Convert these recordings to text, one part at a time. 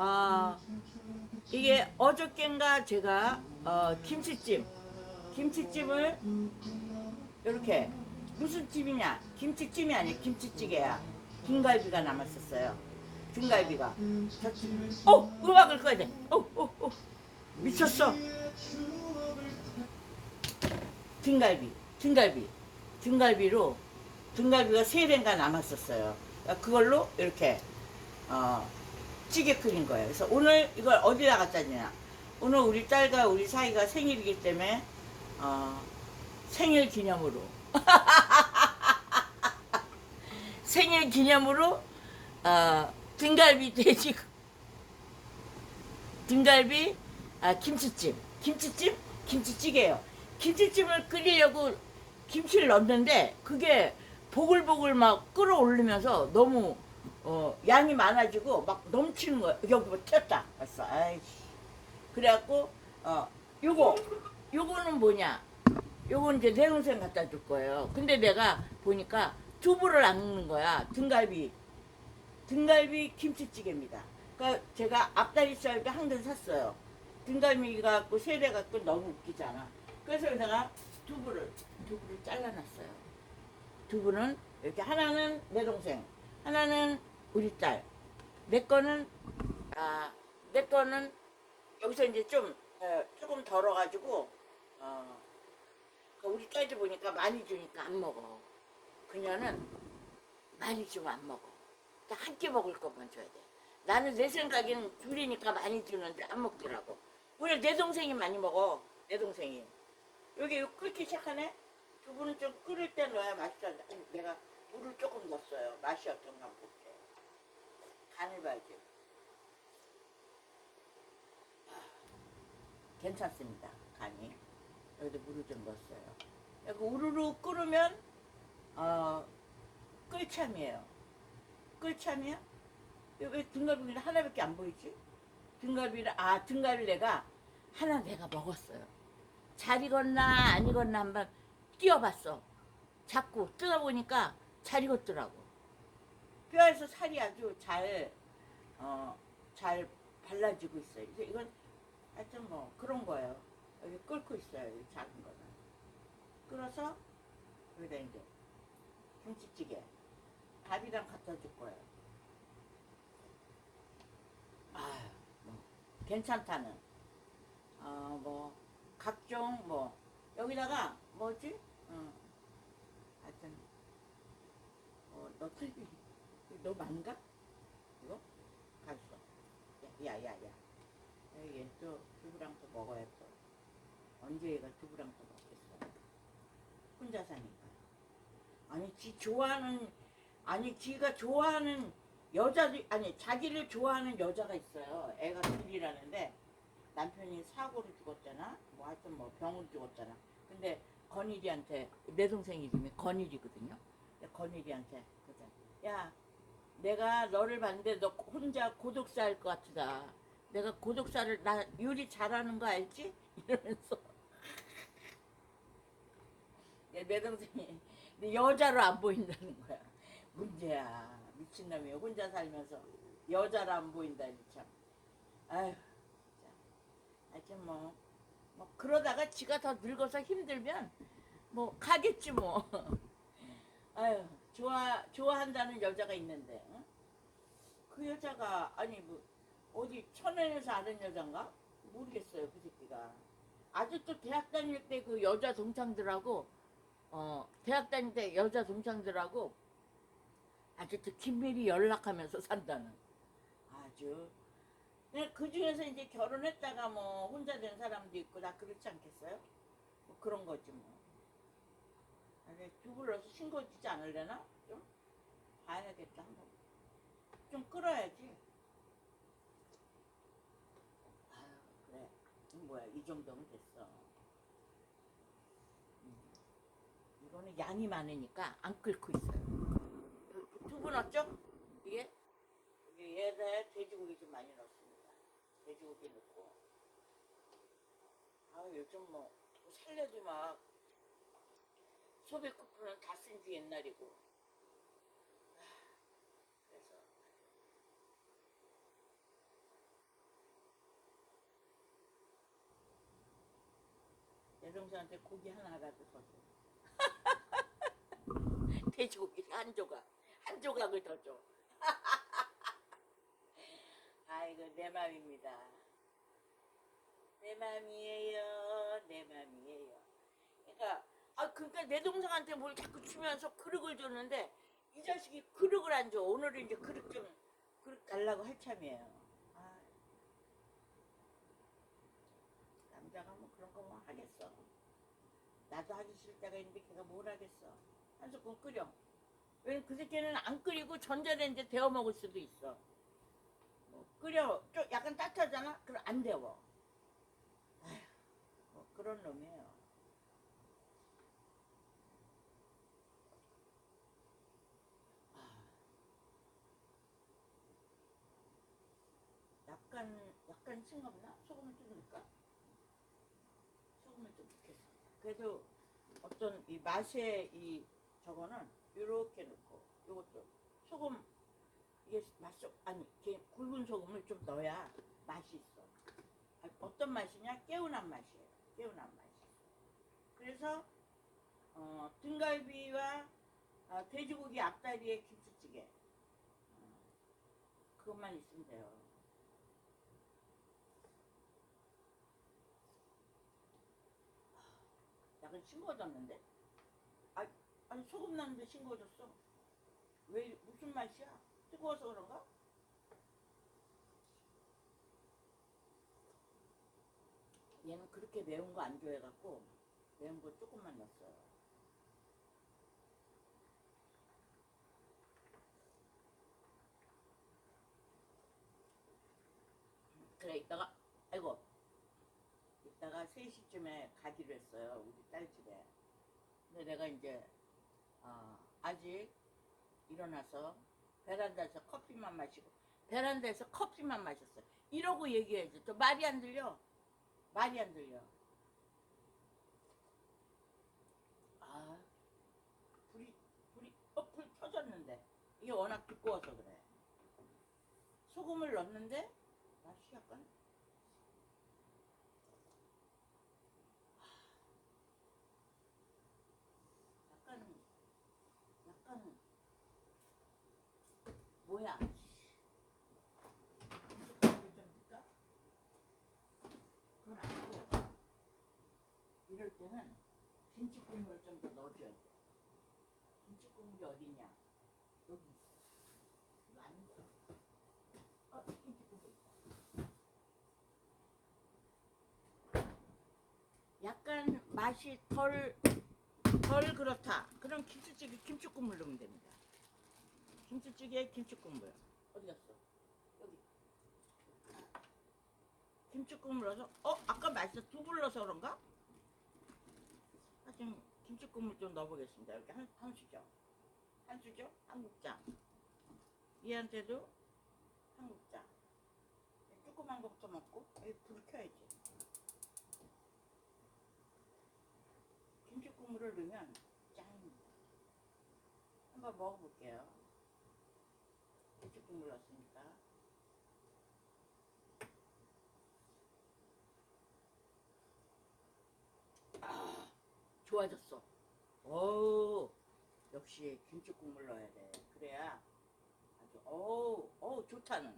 아 이게 어저께인가 제가 어, 김치찜. 김치찜을 이렇게 무슨 찜이냐? 김치찜이 아니야 김치찌개야. 등갈비가 남았었어요. 등갈비가. 저- 어 음악을 꺼야 돼. 어, 어, 어. 미쳤어. 등갈비 등갈비. 등갈비로 등갈비가 세 대인가 남았었어요. 그걸로 이렇게 어, 찌개 끓인 거예요. 그래서 오늘 이걸 어디다 갖다 냐 오늘 우리 딸과 우리 사이가 생일이기 때문에 어, 생일 기념으로 생일 기념으로 어, 등갈비 돼지 등갈비 아, 김치찜 김치찜 김치찌개예요. 김치찜을 끓이려고 김치를 넣었는데 그게 보글보글 막 끓어올리면서 너무 어, 양이 많아지고 막 넘치는 거야. 여기 뭐 튀었다. 봤어. 아이씨. 그래갖고, 어, 요거, 요거는 뭐냐. 요건 이제 내 동생 갖다 줄 거예요. 근데 내가 보니까 두부를 안 넣는 거야. 등갈비. 등갈비 김치찌개입니다. 그러니까 제가 앞다리살도 한 근 샀어요. 등갈비 갖고 세대 갖고 너무 웃기잖아. 그래서 내가 두부를, 두부를 잘라놨어요. 두부는 이렇게 하나는 내 동생, 하나는 우리 딸. 내 거는 아, 내 거는 여기서 이제 좀 어, 조금 덜어가지고 어, 그 우리 딸도 보니까 많이 주니까 안 먹어. 그녀는 많이 주면 안 먹어. 딱한끼 먹을 것만 줘야 돼. 나는 내 생각에는 둘이니까 많이 주는데 안 먹더라고. 우리 내 동생이 많이 먹어. 내 동생이. 여기 끓기 시작하네. 두부는 좀 끓을 때 넣어야. 아니, 내가 물을 조금 넣었어요. 맛이 어떤가 볼게. 간을 봐야지. 아, 괜찮습니다. 간이. 여기도 물을 좀 넣었어요. 여기 우르르 끓으면 어, 끓참이에요. 끓참이야? 왜 등갈비는 하나밖에 안 보이지? 등갈비를 아 등갈비 내가 하나 내가 먹었어요. 잘 익었나 안 익었나 한번 띄어봤어. 자꾸 뜯어보니까 잘 익었더라고. 뼈에서 살이 아주 잘, 어, 잘 발라지고 있어요. 그래서 이건 하여튼 뭐 그런 거예요. 여기 끓고 있어요. 이 작은 거는. 끓어서 여기다 이제 김치찌개 밥이랑 갖다 줄 거예요. 아, 뭐 괜찮다는. 어, 뭐 각종 뭐 여기다가 뭐지? 어, 하여튼 어, 너 많은가? 이거? 가있어. 야, 야, 야, 야. 얘또 두부랑 또 먹어야 또. 언제 얘가 두부랑 또 먹겠어. 혼자 사니까. 아니, 지 좋아하는, 아니, 지가 좋아하는 여자도, 아니, 자기를 좋아하는 여자가 있어요. 애가 둘이라는데, 남편이 사고로 죽었잖아. 뭐 하여튼 뭐 병으로 죽었잖아. 근데 건일이한테, 내 동생 이름이 건일이거든요. 건일이한테, 그러자. 야, 내가 너를 봤는데 너 혼자 고독사 할 것 같다. 내가 고독사를 나 요리 잘하는 거 알지? 이러면서 내- 내 동생이 내 여자로 안 보인다는 거야. 문제야. 미친놈이 혼자 살면서 여자로 안 보인다니 참. 아휴. 하여튼 뭐, 뭐 그러다가 지가 더 늙어서 힘들면 뭐 가겠지 뭐. 아유 좋아 좋아한다는 여자가 있는데 응? 그 여자가 아니 뭐 어디 천안에서 아는 여잔가 모르겠어요 그 새끼가 아직도 대학 다닐 때 그 여자 동창들하고 어 대학 다닐 때 여자 동창들하고 아직도 긴밀히 연락하면서 산다는 아주 그 중에서 이제 결혼했다가 뭐 혼자 된 사람도 있고 다 그렇지 않겠어요? 뭐 그런 거지 뭐. 아니, 두부를 넣어서 싱거워지지 않으려나? 좀? 봐야겠다, 한번. 좀 끓어야지. 아유, 그래. 뭐야, 이 정도면 됐어. 음. 이거는 양이 많으니까 안 끓고 있어요. 두부 넣었죠? 이게? 얘에 돼지고기 좀 많이 넣습니다. 돼지고기 넣고. 아 요즘 뭐, 살려도 막, 소비 쿠폰은 다 쓴 지 옛날이고. 그래서 여동생한테 고기 하나라도 줬어 돼지고기 한 조각 한 조각을 더 줘 아이고 내 맘입니다. 내 맘이에요 내 맘이에요. 그러니까 아 그러니까 내 동생한테 뭘 자꾸 주면서 그릇을 줬는데 이 자식이 그릇을 안 줘. 오늘은 이제 그릇 좀 그릇 달라고 할 참이에요. 아, 남자가 뭐 그런 거 뭐 하겠어. 나도 하기 싫을 때가 있는데 걔가 뭘 하겠어. 한 스푼 끓여. 왜냐면 그 새끼는 안 끓이고 전자레인지에 데워 먹을 수도 있어. 뭐 끓여 좀 약간 따뜻하잖아? 그럼 안 데워. 아휴, 뭐 그런 놈이에요. 아. 약간 약간 싱겁나? 소금을 좀 넣을까? 소금을 좀 넣겠습니다. 그래도 어떤 이 맛의 이 저거는 이렇게 넣고 이것도 소금 이게 맛이 아니 굵은 소금을 좀 넣어야 맛이 있어. 아, 어떤 맛이냐? 개운한 맛이에요. 개운한 맛이. 그래서 어, 등갈비와 어, 돼지고기 앞다리에 김치찌개 어, 그것만 있으면 돼요. 약간 싱거워졌는데? 아, 아니 소금 넣는데 싱거워졌어. 왜 무슨 맛이야? 뜨거워서 그런가? 얘는 그렇게 매운 거 안 좋아해갖고 매운 거 조금만 넣었어요. 그래 이따가 아이고 이따가 3시쯤에 가기로 했어요 우리 딸 집에. 근데 내가 이제 어, 아직 일어나서 베란다에서 커피만 마시고 베란다에서 커피만 마셨어요. 이러고 얘기해야지. 또 말이 안 들려? 말이 안 들려. 아 불이 불이 어 불 켜졌는데. 이게 워낙 두꺼워서 그래. 소금을 넣었는데 맛이 약간 약간 뭐야? 이거 좀 넣을까? 그건 아니고 이럴 때는 김치 국물을 좀더 넣어줘야 돼. 김치 국물이 어디냐? 여기 있어. 이거? 어, 김치 국물. 약간 맛이 덜, 덜 그렇다. 그럼 김치찌개 김치 국물 넣으면 됩니다. 김치찌개에 김치 국물. 어디 갔어? 여기. 김치 국물 넣어서, 어? 아까 맛있어. 두불 넣어서 그런가? 하여튼 김치 국물 좀 넣어보겠습니다. 여기 한, 한 수저. 한 수저? 한 국자. 얘한테도 한 국자. 조그만 거부터 먹고, 여기 불 켜야지. 김치 국물을 넣으면 짱입니다. 한번 먹어볼게요. 김치 국물 넣었으니까. 아, 좋아졌어. 오, 역시 김치 국물 넣어야 돼. 그래야 아주, 오, 오, 좋다는.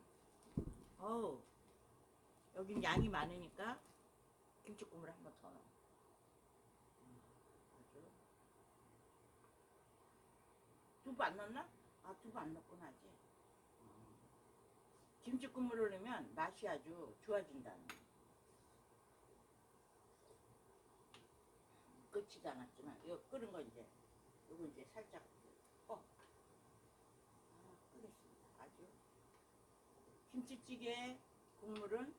오, 여긴 양이 많으니까 김치 국물 한 번 더 넣어. 아주. 두부 안 넣나? 아 두부 안 넣구나 아직. 어. 김치 국물을 넣으면 맛이 아주 좋아진다는. 끓지도 않았지만 이거 끓은 거 이제 이거 이제 살짝 어. 아, 끓였습니다. 아주 김치찌개 국물은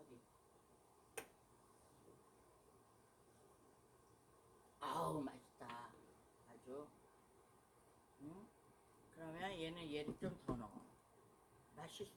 어디? 아우 맛있다 아주 응? 그러면 얘는 얘를 좀 더 넣어 맛이